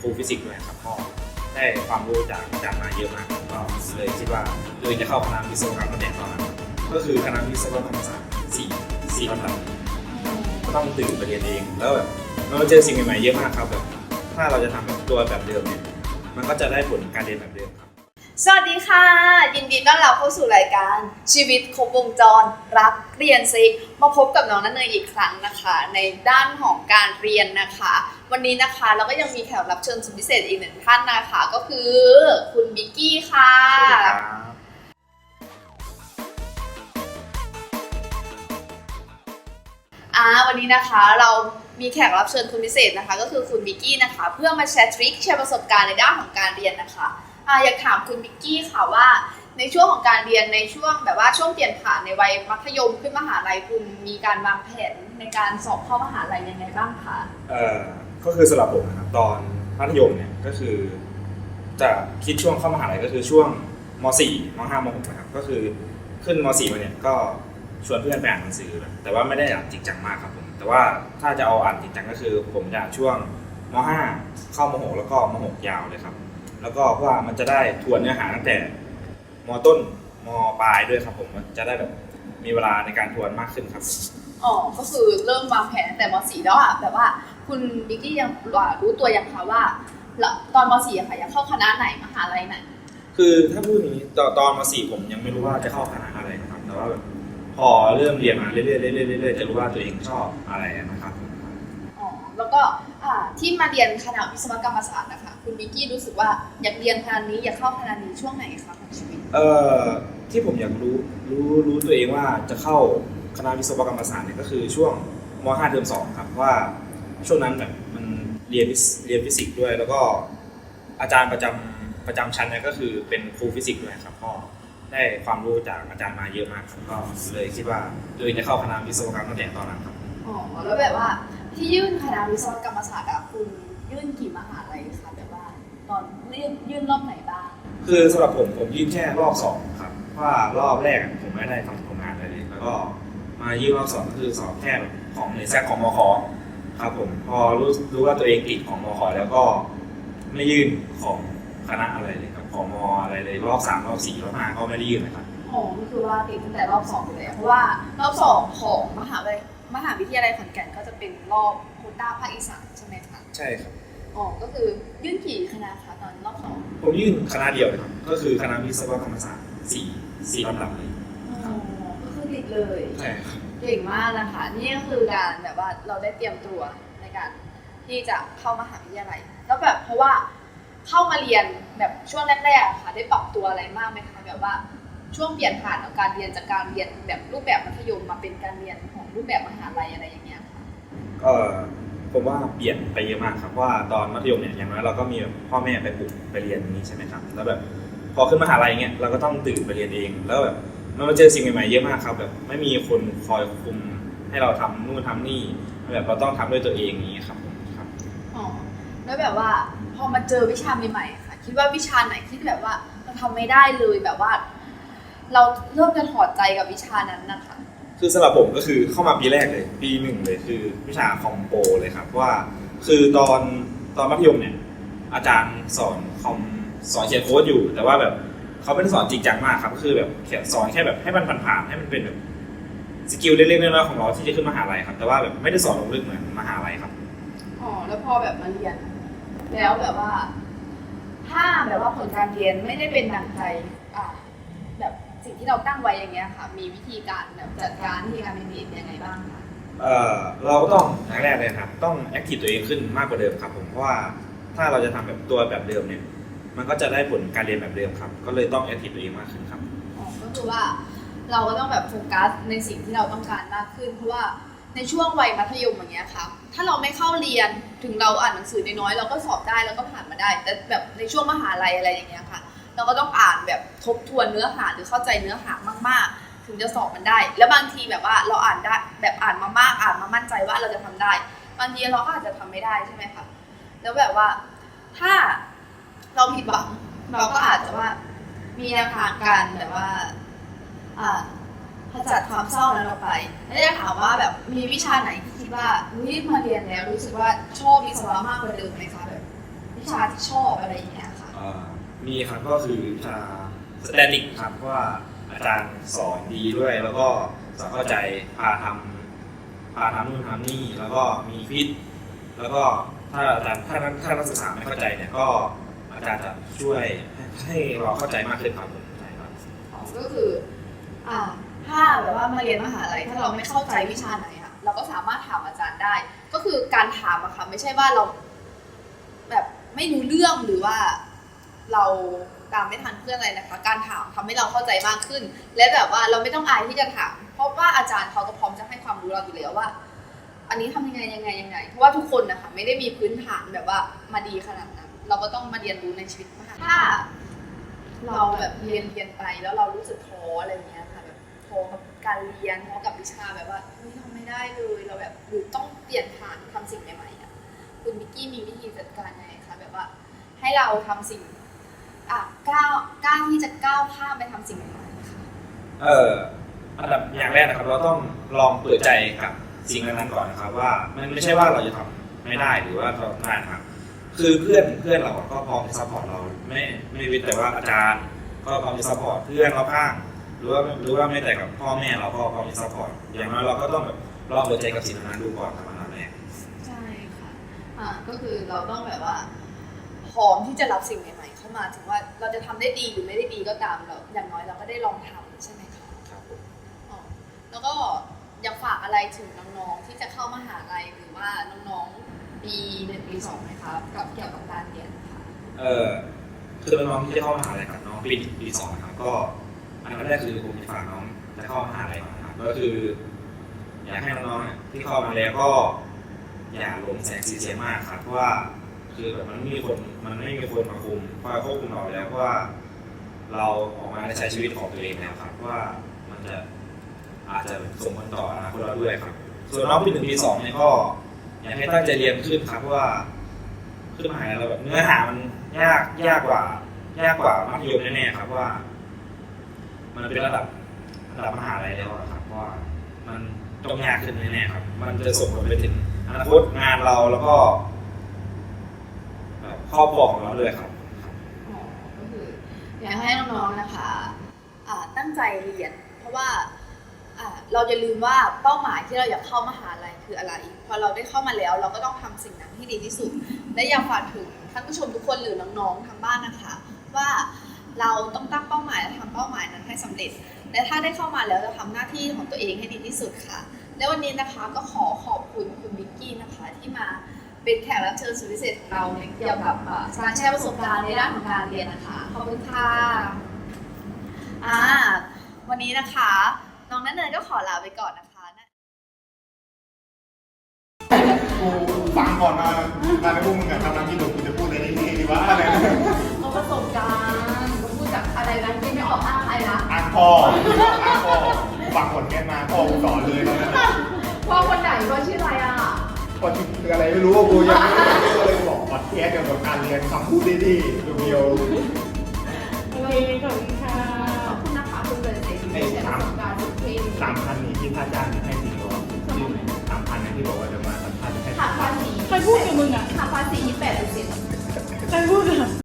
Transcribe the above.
ครูฟิสิกส์ด้วยครับก็ได้ความรู้จากอาจารย์มาเยอะมากก็เลยคิดว่าเลยจะเข้าคณะวิศวกรรมตั้งแต่ตอนนั้นก็คือคณะวิศวกรรมศาสตร์สี่สี่ลำดับก็ต้องตื่นไปเรียนเอง แล้วแบบเราเจอสิ่งใหม่ๆเยอะมากครับแบบถ้าเราจะทำแบบตัวแบบเดิมเนี่ยมันก็จะได้ผลการเรียนแบบเดิมครับ สวัสดีค่ะ ยินดีต้อนรับเข้าสู่รายการชีวิตครบวงจรรักเรียนซิกมาพบกับน้องนันเนยอีกครั้งนะคะ ในด้านของการเรียนนะคะ วันนี้นะคะเราก็ยังมีแขกรับเชิญสุดพิเศษอีกหนึ่งท่านนะคะ ก็คือคุณบิกกี้ค่ะอ่าวันนี้นะคะเรามีแขกรับเชิญคนพิเศษนะคะ ก็คือคุณบิกกี้นะคะ เพื่อมาแชร์ทริคแชร์ประสบการณ์ในด้านของการเรียนนะคะ อ่าอยากถามคุณบิกกี้ค่ะว่า ในช่วงของการเรียนในช่วงแบบว่าช่วงเปลี่ยนผ่านในวัยมัธยมขึ้นมหาลัยคุณมีการวางแผนในการสอบเข้ามหาลัยยังไงบ้างคะเอ่อก็คือสำหรับผมนะครับตอนมัธยมเนี่ยก็คือจะคิดช่วงเข้ามหาลัยก็คือช่วงม .4 ม .5 ม .6 นะครับก็คือขึ้นม .4 มาเนี่ยก็ชวนเพื่อนไปอ่านหนังสือแบบแต่ว่าไม่ได้อ่านจริงจังมากครับผมแต่ว่าถ้าจะเอาอ่านจริงจังก็คือ ผมจะช่วงม .5 เข้าม .6 แล้วก็ม .6 ยาวเลยครับ แล้วก็เพราะว่ามันจะได้ทวนเนื้อหาตั้งแต่มต้นมปลายด้วยครับผมมันจะได้แบบมีเวลาในการทวนมากขึ้นครับ อ๋อ ก็คือเริ่มวางแผนตั้งแต่ม .4 แล้วอะแบบว่าคุณบิกกี้ยังรู้ตัวยังคะว่าแล้วตอนม .4 อะค่ะอยากเข้าคณะไหนมหาลัยไหน คือถ้าพูดอย่างนี้ตอนตอนมสี่ผมยังไม่รู้ว่าจะเข้าคณะอะไรนะครับ แต่ว่าแบบพอเริ่มเรียนมาเรื่อยๆเรื่อยๆเรื่อยๆจะรู้ว่าตัวเองชอบอะไรนะครับอ๋อ แล้วก็อ่าที่มาเรียนคณะวิศวกรรมศาสตร์นะคะคุณบิกกี้รู้สึกว่าอยากเรียนคณะนี้อยากเข้าคณะนี้ช่วงไหนคะของชีวิตเอ่อที่ผมอยากรู้รู้รู้ตัวเองว่าจะเข้าคณะวิศวกรรมศาสตร์เนี่ยก็คือช่วงมห้าเทอมสองครับว่าช่วงนั้นแบบมันเรียนวิศเรียนฟิสิกส์ด้วย แล้วก็อาจารย์ประจำประจำชั้นเนี่ยก็คือเป็นครูฟิสิกส์ด้วยครับก็ได้ความรู้จากอาจารย์มาเยอะมากครับก็เลยคิดว่าตัวเองจะเข้าคณะวิศวกรรมตั้งแต่ตอนนั้นครับอ๋อแล้วแบบว่า ที่ยื่นคณะวิศวกรรมศาสตร์อะคุณยื่นกี่มหาลัยคะแบบว่าตอนยื่นยื่นรอบไหนบ้าง คือสำหรับผมผมยื่นแค่รอบสองครับเพราะว่ารอบแรกผมไม่ได้ทำผลงานอะไรเลยแล้วก็มายื่นรอบสองก็คือสอบแค่แบบของในแซกของมคครับผมพอรู้รู้ว่าตัวเองติดของมคแล้วก็ไม่ยื่นของคณะอะไรเลยครับของมอะไรเลยรอบสามรอบสี่รอบห้าก็ไม่ได้ยื่นเลยครับอ๋อก็คือว่าติดตั้งแต่รอบสองเลยอะเพราะว่ารอบสองของมหาวิทยาลัย มหาวิทยาลัยขอนแก่นก็จะเป็นรอบโควต้าภาคอีสานใช่ไหมคะใช่ครับอ๋อก็คือยื่นกี่คณะคะตอนรอบสองผมยื่นคณะเดียวเลยครับก็คือคณะวิศวกรรมศาสตร์สี่สี่ลำดับเลยอ๋อก็คือติดเลยใช่ครับเก่งมากนะคะนี่ก็คือการแบบว่าเราได้เตรียมตัวในการที่จะเข้ามหาวิทยาลัยแล้วแบบเพราะว่าเข้ามาเรียนแบบช่วงแรกๆอะค่ะได้ปรับตัวอะไรมากไหมคะแบบว่าช่วงเปลี่ยนผ่านของการเรียนจากการเรียนแบบรูปแบบมัธยมมาเป็นการเรียนของ รูปแบบมหาลัยอะไรอย่างเงี้ยค่ะก็ผมว่าเปลี่ยนไปเยอะมากครับเพราะว่าตอนมัธยมเนี่ยอย่างน้อยเราก็มีแบบพ่อแม่ไปปลุกไปเรียนอย่างนี้ใช่ไหมครับแล้วแบบพอขึ้นมหาลัยเงี้ยเราก็ต้องตื่นไปเรียนเอง แล้วแบบมันมาเจอสิ่งใหม่ๆเยอะมากครับแบบไม่มีคนคอยคุมให้เราทำนู่นทำนี่แบบเราต้องทำด้วยตัวเองอย่างนี้ครับผมครับอ๋อแล้วแบบว่าพอมาเจอวิชาใหม่ๆอะค่ะคิดว่าวิชาไหนที่แบบว่าเราทำไม่ได้เลยแบบว่า เราเริ่มจะถอดใจกับวิชานั้นนะคะ คือสำหรับผมก็คือเข้ามาปีแรกเลย ปีหนึ่งเลยคือวิชาคอมโปเลยครับว่า คือตอนตอนมัธยมเนี่ย อาจารย์สอนคอมสอนเขียนโค้ดอยู่ แต่ว่าแบบเขาไม่ได้สอนจริงจังมากครับก็คือแบบเขียนสอนแค่แบบให้มันผ่านๆให้มันเป็นแบบสกิลเล็กๆน้อยๆของเราที่จะขึ้นมหาลัยครับ แต่ว่าแบบไม่ได้สอนลงลึกเหมือนมหาลัยครับอ๋อแล้วพอแบบมาเรียน แล้วแบบว่า ถ้าแบบว่าผลการเรียนไม่ได้เป็นดังใจอ่าแบบสิ่ง ที่เราตั้งไว้อย่างเงี้ยค่ะ มีวิธีการแบบจัดการวิธีการเป็นยังไงบ้างคะเอ่อเราก็ต้องอย่างแรกเลยครับ ต้องแอคทีฟตัวเองขึ้นมากกว่าเดิมครับผมเพราะว่าถ้าเราจะทำแบบตัวแบบเดิมเนี่ย มันก็จะได้ผลการเรียนแบบเดิมครับ ก็เลยต้องแอคทีฟตัวเองมากขึ้นครับ อ๋อก็คือว่าเราก็ต้องแบบโฟกัสในสิ่งที่เราต้องการมากขึ้น เพราะว่าในช่วงวัยมัธยมอย่างเงี้ยค่ะถ้าเราไม่เข้าเรียนถึงเราอ่านหนังสือน้อยๆเราก็สอบได้แล้วก็ผ่านมาได้ แต่แบบในช่วงมหาลัยอะไรอย่างเงี้ยค่ะ เราก็ต้องอ่านแบบทบทวนเนื้อหาหรือเข้าใจเนื้อหามาก ๆ ถึงจะสอบมันได้ แล้วบางทีแบบว่าเราอ่านได้แบบอ่านมามากอ่านมามั่นใจว่าเราจะทำได้ บางทีเราก็อาจจะทำไม่ได้ใช่ไหมคะแล้วแบบว่าถ้าเราผิดหวังเราก็อาจจะว่ามีแนวทางการแบบว่าอ่าขจัดความเศร้านั้นออกไป แล้วจะถามว่าแบบมีวิชาไหนที่คิดว่าอุ้ยมาเรียนแล้วรู้สึกว่าชอบวิศวะมากกว่าเดิมไหมคะแบบวิชาที่ชอบอะไรอย่างเงี้ยค่ะ มีครับก็คือวิชาสแตติกครับเพราะว่าอาจารย์สอนดีด้วย แล้วก็สอนเข้าใจพาทำพาทำนู่นทำนี่แล้วก็มีฟิตแล้วก็ถ้าอาจารย์ถ้านักถ้านักศึกษาไม่เข้าใจเนี่ยก็อาจารย์จะช่วยให้เราเข้าใจมากขึ้นครับผมใช่ครับอ๋อก็คืออ่าถ้าแบบว่ามาเรียนมหาลัยถ้าเราไม่เข้าใจวิชาไหนอะเราก็สามารถถามอาจารย์ได้ ก็คือการถามอะค่ะไม่ใช่ว่าเรา แบบไม่รู้เรื่องหรือว่า เราตามไม่ทันเพื่อนอะไรนะคะ การถามทำให้เราเข้าใจมากขึ้น และแบบว่าเราไม่ต้องอายที่จะถาม เพราะว่าอาจารย์เขาก็พร้อมจะให้ความรู้เราอยู่แล้วว่า อันนี้ทำยังไงยังไงยังไง เพราะว่าทุกคนนะคะไม่ได้มีพื้นฐานแบบว่ามาดีขนาดนั้น เราก็ต้องมาเรียนรู้ในชีวิตมหาถ้า เราแบบเรียนเรียนไปแล้วเรารู้สึกท้ออะไรเงี้ยค่ะแบบท้อกับการเรียนท้อกับวิชาแบบว่าเฮ้ยทำไม่ได้เลยเราแบบหรือต้องเปลี่ยนผ่านทำสิ่งใหม่ๆอะคุณมิกกี้มีวิธีจัดการยังไงคะแบบว่า ให้เราทำสิ่ง อะก้าวกล้าที่จะก้าวข้ามไปทำสิ่งใหม่ๆค่ะเอ่ออันดับอย่างแรกนะครับ เราต้องลองเปิดใจกับสิ่งนั้นๆก่อนนะครับ ว่ามันไม่ใช่ว่าเราจะทำไม่ได้หรือว่าเราทำได้นะครับ คือเพื่อนเพื่อนเราก็พร้อมจะซัพพอร์ตเราไม่ไม่เวิแต่ว่าอาจารย์ ก็พร้อมจะซัพพอร์ตเพื่อนเราข้างหรือว่าหรือว่าไม่แต่กับพ่อแม่เราก็พร้อมจะซัพพอร์ตอย่างน้อยเราก็ต้องแบบลองเปิดใจกับสิ่งนั้นๆดูก่อนครับอันดับแรก ใช่ค่ะอ่าก็คือเราต้องแบบว่าพร้อมที่จะรับสิ่งใหม่ๆ เข้ามาถึงว่าเราจะทำได้ดีหรือไม่ได้ดีก็ตามเราอย่างน้อยเราก็ได้ลองทำใช่ไหมคะครับผมอ๋อแล้วก็อยากฝากอะไรถึงน้องๆที่จะเข้ามหาลัยหรือว่าน้องๆปีหนึ่งปีสองไหมคะกับเกี่ยวกับการเรียนค่ะเอ่อคือน้องๆที่จะเข้ามหาลัยกับน้องปีหนึ่งปีสองนะครับก็อันดับแรกคือผมจะฝากน้องจะเข้ามหาลัยก่อนนะครับก็คือ อยากให้น้องๆเนี่ยที่เข้ามาแล้วก็ อย่าหลงแสงสีเสียงมากครับเพราะว่า คือแบบมันไม่มีคนมันไม่มีคนมาคุมคอยควบคุมเราแล้วเพราะว่า เราออกมาใช้ชีวิตของตัวเองแล้วครับเพราะว่ามันจะอาจจะส่งผลต่ออนาคตเราด้วยครับ ส่วนน้องปีหนึ่งปีสองเนี่ยก็อยากให้ตั้งใจเรียนขึ้นครับเพราะว่าขึ้นมหาลัยเราแบบเนื้อหามันยากยากกว่า ยากกว่ามัธยมแน่ๆครับเพราะว่า มันเป็นระดับระดับมหาลัยแล้วครับว่า มันต้องยากขึ้นแน่ๆครับ มันจะส่งผลไปถึงอนาคตงานเราแล้วก็ ครอบครัวของเราด้วยครับอ๋อก็คืออยากให้น้องๆนะคะอ่าตั้งใจเรียน เพราะว่าอ่าเราจะลืมว่าเป้าหมายที่เราอยากเข้ามหาลัยคืออะไร พอเราได้เข้ามาแล้วเราก็ต้องทำสิ่งนั้นให้ดีที่สุด และอยากฝากถึงท่านผู้ชมทุกคนหรือน้องๆทางบ้านนะคะ ว่าเราต้องตั้งเป้าหมายและทำเป้าหมายนั้นให้สำเร็จ และถ้าได้เข้ามาแล้วจะทำหน้าที่ของตัวเองให้ดีที่สุดค่ะ และวันนี้นะคะก็ขอขอบคุณคุณวิกกี้นะคะ เป็นแขกรับเชิญสุดพิเศษของเราในเกี่ยวกับอ่าการแชร์ประสบการณ์ในด้านของการเรียนนะคะ ขอบคุณค่ะอ่าวันนี้นะคะน้องนันเนยก็ขอลาไปก่อนนะคะนะกูฟังก่อนมาการที่พวกมึงอะทำน้ำที่หนูกูจะพูดอะไรนี่ดีวะอะไรนะเขาประสบการณ์เขาพูดจากอะไรนะที่ไม่ออกอ้างใครนะอ่านพ่ออ่านพ่อฟังผลแค่มาพ่อกูสอนเลยตอนนั้นพ่อคนไหนพ่อชื่ออะไรอะ พอคืออะไรไม่รู้ว่ากูยังไม่รู้ก็เลยบอกพอดแคสต์เกี่ยวกับการเรียนคำพูดดีๆเดียวโอเคขอบคุณค่ะขอบคุณนะคะคุณเป็นเด็กที่แชร์ประสบการณ์สุดเท่สามพันนี้ที่พระอาจารย์ให้สี่ร้อยสามพันนะที่บอกว่าจะมาสัมภาษณ์จะให้หักภาษีใครพูดกับมึงอะหักภาษี28เปอร์เซ็นต์ใครพูดอะ